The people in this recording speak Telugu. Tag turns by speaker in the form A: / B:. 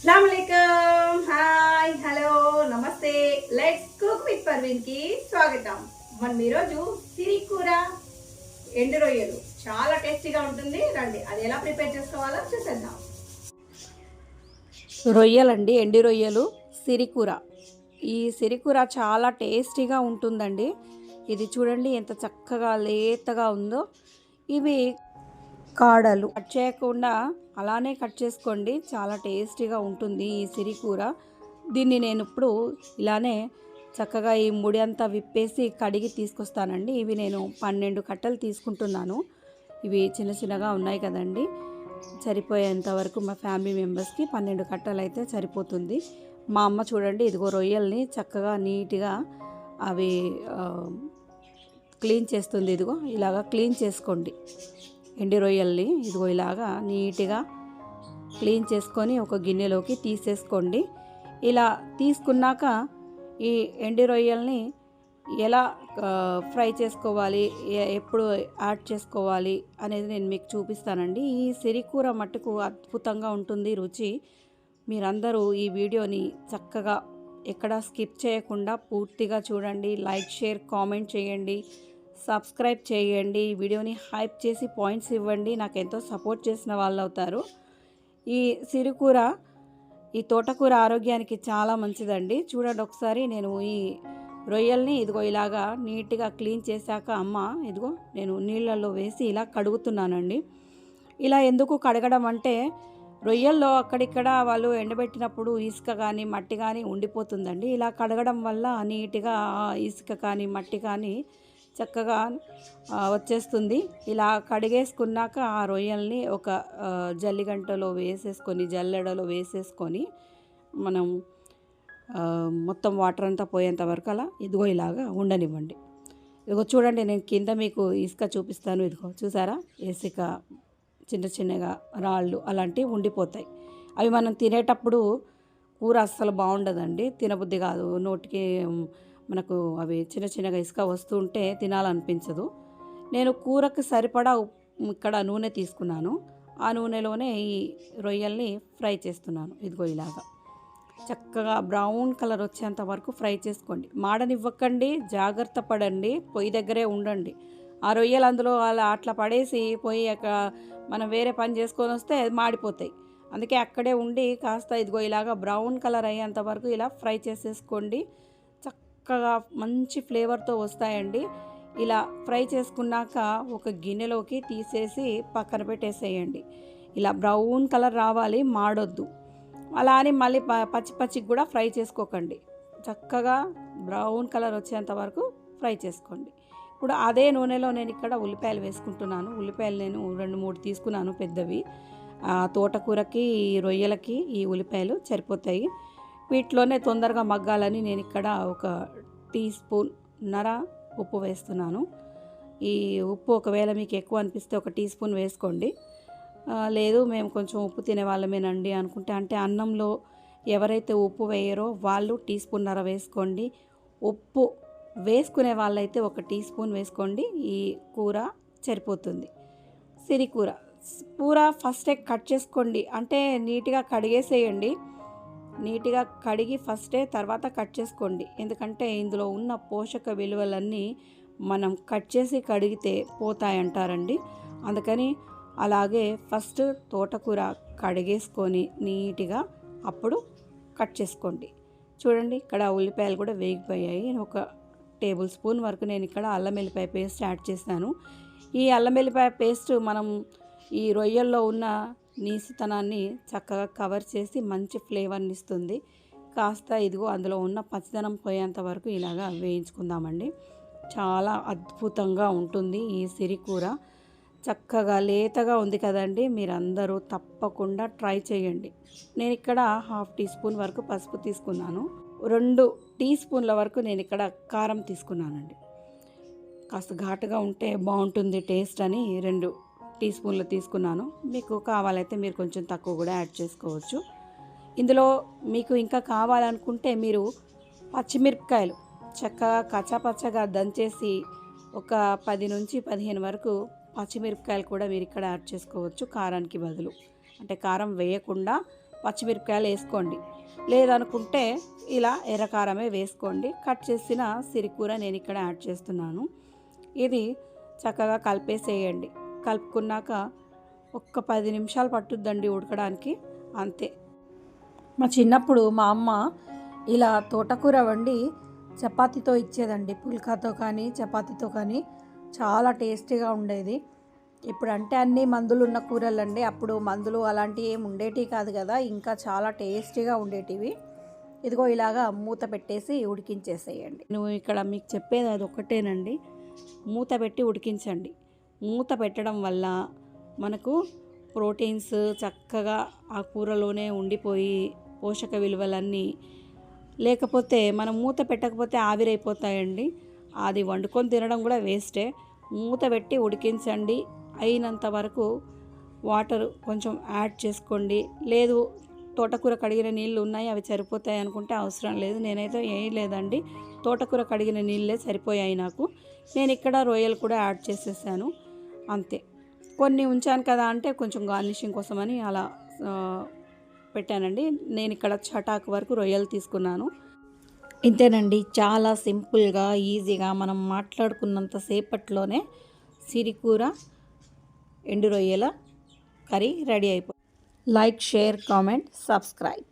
A: అస్సలం హాయ్ హలో నమస్తే. లెట్స్ కుక్ విత్ పర్వీన్కి స్వాగతం. మనం ఈరోజు సిరికూర ఎండు రొయ్యలు. చాలా టేస్టీగా ఉంటుంది. రండి అది ఎలా ప్రిపేర్ చేసుకోవాలో చూసేద్దాం.
B: రొయ్యలండి ఎండి రొయ్యలు సిరికూర ఈ సిరికూర చాలా టేస్టీగా ఉంటుందండి. ఇది చూడండి ఎంత చక్కగా లేతగా ఉందో. ఇవి కాడలు. కట్ చేయకుండా అలానే కట్ చేసుకోండి. చాలా టేస్టీగా ఉంటుంది ఈ సిరికూర దీన్ని నేను ఇప్పుడు ఇలానే చక్కగా ఈ ముడి అంతా విప్పేసి కడిగి తీసుకొస్తానండి. ఇవి నేను పన్నెండు కట్టలు తీసుకుంటున్నాను. ఇవి చిన్న చిన్నగా ఉన్నాయి కదండి. సరిపోయేంత వరకు మా ఫ్యామిలీ మెంబర్స్కి పన్నెండు కట్టలు అయితే సరిపోతుంది. మా అమ్మ చూడండి ఇదిగో రొయ్యల్ని చక్కగా నీట్గా అవి క్లీన్ చేస్తుంది. ఇదిగో ఇలాగా క్లీన్ చేసుకోండి. ఎండి రొయ్యల్ని ఇదిగో ఇలాగా నీట్గా క్లీన్ చేసుకొని ఒక గిన్నెలోకి తీసేసుకోండి. ఇలా తీసుకున్నాక ఈ ఎండి రొయ్యల్ని ఎలా ఫ్రై చేసుకోవాలి ఎప్పుడు యాడ్ చేసుకోవాలి అనేది నేను మీకు చూపిస్తానండి. ఈ సిరికూర మట్టుకు అద్భుతంగా ఉంటుంది రుచి. మీరందరూ ఈ వీడియోని చక్కగా ఎక్కడ స్కిప్ చేయకుండా పూర్తిగా చూడండి. లైక్ షేర్ కామెంట్ చేయండి. సబ్స్క్రైబ్ చేయండి. ఈ వీడియోని హైప్ చేసి పాయింట్స్ ఇవ్వండి. నాకు ఎంతో సపోర్ట్ చేసిన వాళ్ళు అవుతారు. ఈ సిరికూర ఈ తోటకూర ఆరోగ్యానికి చాలా మంచిదండి. చూడండి ఒకసారి నేను ఈ రొయ్యల్ని ఇదిగో ఇలాగా నీట్గా క్లీన్ చేశాక అమ్మ ఇదిగో నేను నీళ్ళల్లో వేసి ఇలా కడుగుతున్నానండి. ఇలా ఎందుకు కడగడం అంటే రొయ్యల్లో అక్కడిక్కడ వాళ్ళు ఎండబెట్టినప్పుడు ఇసుక కానీ మట్టి కానీ ఉండిపోతుందండి. ఇలా కడగడం వల్ల నీట్గా ఇసుక కానీ మట్టి కానీ చక్కగా వచ్చేస్తుంది. ఇలా కడిగేసుకున్నాక ఆ రొయ్యల్ని ఒక జల్లిగంటలో వేసేసుకొని జల్లెడలో వేసేసుకొని మనం మొత్తం వాటర్ అంతా పోయేంత వరకు అలా ఇదిగో ఇలాగా ఉండనివ్వండి. ఇదిగో చూడండి నేను కింద మీకు ఇసుక చూపిస్తాను ఇదిగో. చూసారా? ఇసుక చిన్న చిన్నగా రాళ్ళు అలాంటివి ఉండిపోతాయి. అవి మనం తినేటప్పుడు కూర అస్సలు బాగుండదండి. తినబుద్ధి కాదు. నోటికి మనకు అవి చిన్న చిన్నగా ఇసుక వస్తూ ఉంటే తినాలనిపించదు. నేను కూరకు సరిపడా ఇక్కడ నూనె తీసుకున్నాను. ఆ నూనెలోనే ఈ రొయ్యల్ని ఫ్రై చేస్తున్నాను. ఇదిగో ఇలాగా. చక్కగా బ్రౌన్ కలర్ వచ్చేంత వరకు ఫ్రై చేసుకోండి. మాడనివ్వకండి జాగ్రత్త పడండి పొయ్యి దగ్గరే ఉండండి. ఆ రొయ్యలు అందులో అలా అట్లా పడేసి పొయ్యి అక్కడ మనం వేరే పని చేసుకొని వస్తే అది మాడిపోతాయి. అందుకే అక్కడే ఉండి కాస్త ఇదిగో ఇలాగా బ్రౌన్ కలర్ అయ్యేంత వరకు ఇలా ఫ్రై చేసేసుకోండి. చక్కగా మంచి ఫ్లేవర్తో వస్తాయండి. ఇలా ఫ్రై చేసుకున్నాక ఒక గిన్నెలోకి తీసేసి పక్కన పెట్టేసేయండి. ఇలా బ్రౌన్ కలర్ రావాలి మాడొద్దు. అలా అని మళ్ళీ పచ్చి పచ్చికి కూడా ఫ్రై చేసుకోకండి. చక్కగా బ్రౌన్ కలర్ వచ్చేంత వరకు ఫ్రై చేసుకోండి. ఇప్పుడు అదే నూనెలో నేను ఇక్కడ ఉల్లిపాయలు వేసుకుంటున్నాను. ఉల్లిపాయలు నేను రెండు మూడు తీసుకున్నాను పెద్దవి. తోటకూరకి ఈ రొయ్యలకి ఈ ఉల్లిపాయలు సరిపోతాయి. వీటిలోనే తొందరగా మగ్గాలని నేను ఇక్కడ ఒక టీ స్పూన్ నర ఉప్పు వేస్తున్నాను. ఈ ఉప్పు ఒకవేళ మీకు ఎక్కువ అనిపిస్తే ఒక టీ స్పూన్ వేసుకోండి. లేదు మేము కొంచెం ఉప్పు తినే వాళ్ళమేనండి అనుకుంటే అంటే అన్నంలో ఎవరైతే ఉప్పు వేయరో వాళ్ళు టీ స్పూన్ నర వేసుకోండి. ఉప్పు వేసుకునే వాళ్ళైతే ఒక టీ స్పూన్ వేసుకోండి. ఈ కూర సరిపోతుంది. సిరికూర కూర ఫస్టే కట్ చేసుకోండి. అంటే నీట్గా కడిగేసేయండి. నీట్గా కడిగి ఫస్టే తర్వాత కట్ చేసుకోండి. ఎందుకంటే ఇందులో ఉన్న పోషక విలువలన్నీ మనం కట్ చేసి కడిగితే పోతాయంటారండి. అందుకని అలాగే ఫస్ట్ తోటకూర కడిగేసుకొని నీట్గా అప్పుడు కట్ చేసుకోండి. చూడండి ఇక్కడ ఉల్లిపాయలు కూడా వేగిపోయాయి. ఒక టేబుల్ స్పూన్ వరకు నేను ఇక్కడ అల్లం వెల్లిపాయ పేస్ట్ యాడ్ చేశాను. ఈ అల్లం వెల్లిపాయ పేస్ట్ మనం ఈ రొయ్యల్లో ఉన్న నీసుతనాన్ని చక్కగా కవర్ చేసి మంచి ఫ్లేవర్ని ఇస్తుంది. కాస్త ఇదిగో అందులో ఉన్న పచ్చదనం పోయేంత వరకు ఇలాగా వేయించుకుందామండి. చాలా అద్భుతంగా ఉంటుంది ఈ సిరికూర చక్కగా లేతగా ఉంది కదండి. మీరందరూ తప్పకుండా ట్రై చేయండి. నేను ఇక్కడ హాఫ్ టీ స్పూన్ వరకు పసుపు తీసుకున్నాను. రెండు టీ స్పూన్ల వరకు నేను ఇక్కడ కారం తీసుకున్నానండి. కాస్త ఘాటుగా ఉంటే బాగుంటుంది టేస్ట్ అని రెండు టీ స్పూన్లు తీసుకున్నాను. మీకు కావాలైతే మీరు కొంచెం తక్కువ కూడా యాడ్ చేసుకోవచ్చు. ఇందులో మీకు ఇంకా కావాలనుకుంటే మీరు పచ్చిమిరపకాయలు చక్కగా కచ్చాపచ్చగా దంచేసి ఒక పది నుంచి పదిహేను వరకు పచ్చిమిరపకాయలు కూడా మీరు ఇక్కడ యాడ్ చేసుకోవచ్చు కారానికి బదులు. అంటే కారం వేయకుండా పచ్చిమిరపకాయలు వేసుకోండి. లేదనుకుంటే ఇలా ఎర్రకారమే వేసుకోండి. కట్ చేసిన సిరికూర నేను ఇక్కడ యాడ్ చేస్తున్నాను. ఇది చక్కగా కలిపేసేయండి. కలుపుకున్నాక ఒక్క పది నిమిషాలు పట్టుద్దండి ఉడకడానికి. అంతే. మా చిన్నప్పుడు మా అమ్మ ఇలా తోటకూర వండి చపాతీతో ఇచ్చేదండి. పుల్కాతో కానీ చపాతీతో కానీ చాలా టేస్టీగా ఉండేది. ఇప్పుడు అంటే అన్ని మందులు ఉన్న కూరలండి. అప్పుడు మందులు అలాంటివి ఏమి ఉండేటివి కాదు కదా. ఇంకా చాలా టేస్టీగా ఉండేటివి. ఇదిగో ఇలాగా మూత పెట్టేసి ఉడికించేసేయండి. నువ్వు ఇక్కడ మీకు చెప్పేది అది ఒకటేనండి. మూత పెట్టి ఉడికించండి. మూత పెట్టడం వల్ల మనకు ప్రోటీన్స్ చక్కగా ఆ కూరలోనే ఉండిపోయి పోషక విలువలన్నీ లేకపోతే మనం మూత పెట్టకపోతే ఆవిరైపోతాయండి. అది వండుకొని తినడం కూడా వేస్టే. మూత పెట్టి ఉడికించండి. అయినంత వరకు వాటర్ కొంచెం యాడ్ చేసుకోండి. లేదు తోటకూర కడిగిన నీళ్ళు ఉన్నాయి అవి సరిపోతాయి అనుకుంటే అవసరం లేదు. నేనైతే ఏం లేదండి. తోటకూర కడిగిన నీళ్ళే సరిపోయాయి నాకు. నేను ఇక్కడ రొయ్యలు కూడా యాడ్ చేసేసాను. అంతే. కొన్ని ఉంచాను కదా అంటే కొంచెం గార్నిషింగ్ కోసమని అలా పెట్టానండి. నేను ఇక్కడ చటాకు వరకు రొయ్యలు తీసుకున్నాను. ఇంతేనండి చాలా సింపుల్గా ఈజీగా మనం మాట్లాడుకున్నంత సేపట్లోనే సిరికూర ఎండు రొయ్యల కర్రీ రెడీ అయిపోయింది లైక్ షేర్ కామెంట్ సబ్స్క్రైబ్.